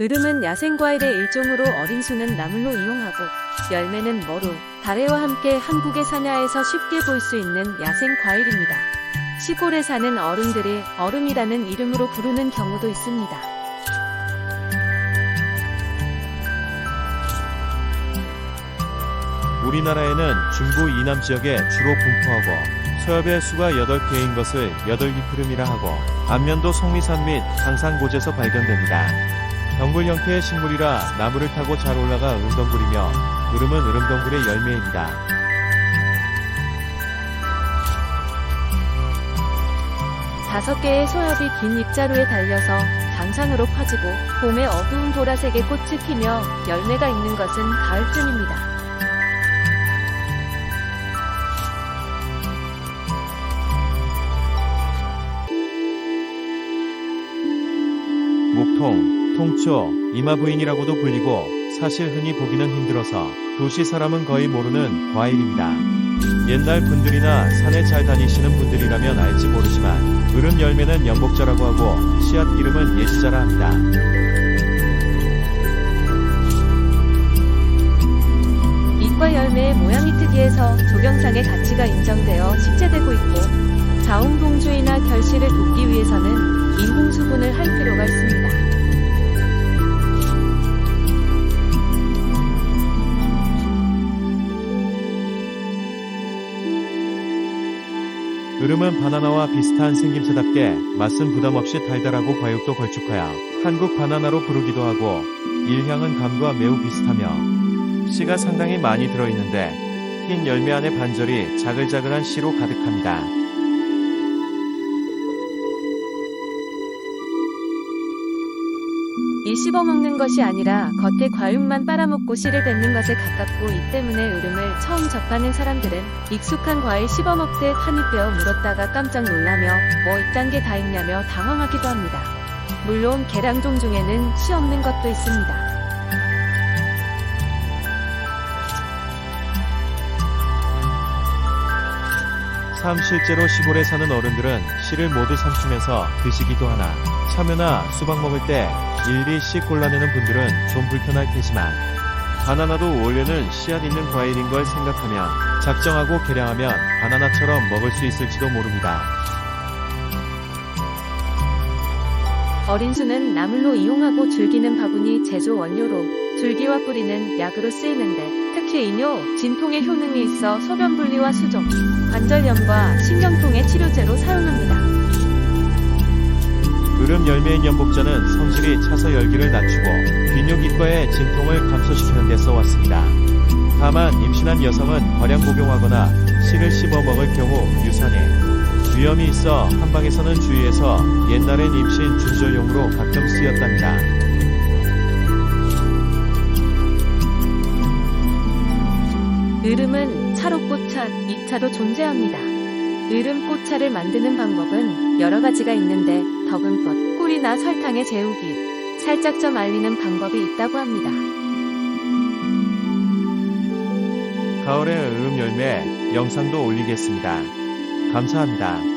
으름은 야생과일의 일종으로 어린 수는 나물로 이용하고 열매는 머루, 다래와 함께 한국의 사냐에서 쉽게 볼 수 있는 야생 과일입니다. 시골에 사는 어른들이 얼음이라는 이름으로 부르는 경우도 있습니다. 우리나라에는 중부 이남 지역에 주로 분포하고 소엽의 수가 8개인 것을 여덟기푸름이라 하고 안면도 속리산 및 강산고지에서 발견됩니다. 덩굴 형태의 식물이라 나무를 타고 잘 올라가 은덩굴이며 으름은 으름덩굴의 열매입니다. 다섯 개의 소엽이 긴 입자루에 달려서 장상으로 퍼지고 봄에 어두운 보라색의 꽃이 피며 열매가 있는 것은 가을쯤입니다. 목통, 통초, 이마 부인이라고도 불리고 사실 흔히 보기는 힘들어서 도시 사람은 거의 모르는 과일입니다. 옛날 분들이나 산에 잘 다니시는 분들이라면 알지 모르지만 으름 열매는 연복자라고 하고 씨앗 기름은 예시자라 합니다. 열매의 모양이 특이해서 조경상의 가치가 인정되어 식재되고 있고 자웅동주의나 결실을 돕기 위해서는 인공수분을 할 필요가 있습니다. 으름은 바나나와 비슷한 생김새답게 맛은 부담없이 달달하고 과육도 걸쭉하여 한국 바나나로 부르기도 하고 일향은 감과 매우 비슷하며 씨가 상당히 많이 들어있는데 흰 열매 안의 반절이 자글자글한 씨로 가득합니다. 이 씹어먹는 것이 아니라 겉에 과육만 빨아먹고 씨를 뱉는 것에 가깝고 이 때문에 으름을 처음 접하는 사람들은 익숙한 과일 씹어먹듯 한입 베어 물었다가 깜짝 놀라며 뭐 이딴 게 다 있냐며 당황하기도 합니다. 물론 계량종 중에는 씨 없는 것도 있습니다. 참 실제로 시골에 사는 어른들은 씨를 모두 삼키면서 드시기도 하나 참외나 수박 먹을 때 일일이 씨 골라내는 분들은 좀 불편할 테지만 바나나도 원래는 씨앗 있는 과일인 걸 생각하면 작정하고 계량하면 바나나처럼 먹을 수 있을지도 모릅니다. 어린 수는 나물로 이용하고 줄기는 바구니 제조 원료로 줄기와 뿌리는 약으로 쓰이는데 특히 이뇨, 진통의 효능이 있어 소변 분리와 수종, 관절염과 신경통의 치료제로 사용합니다. 으름 열매인 연복자는 성질이 차서 열기를 낮추고 비뇨기과의 진통을 감소시키는 데 써왔습니다. 다만 임신한 여성은 과량 복용하거나 씨를 씹어 먹을 경우 유산에 위험이 있어 한방에서는 주의해서 옛날엔 임신 준절용으로 가끔 쓰였답니다. 으름은 차로 꽃차, 2차도 존재합니다. 으름 꽃차를 만드는 방법은 여러 가지가 있는데 덕은 것, 꿀이나 설탕에 재우기, 살짝 좀 알리는 방법이 있다고 합니다. 가을의 으름 열매 영상도 올리겠습니다. 감사합니다.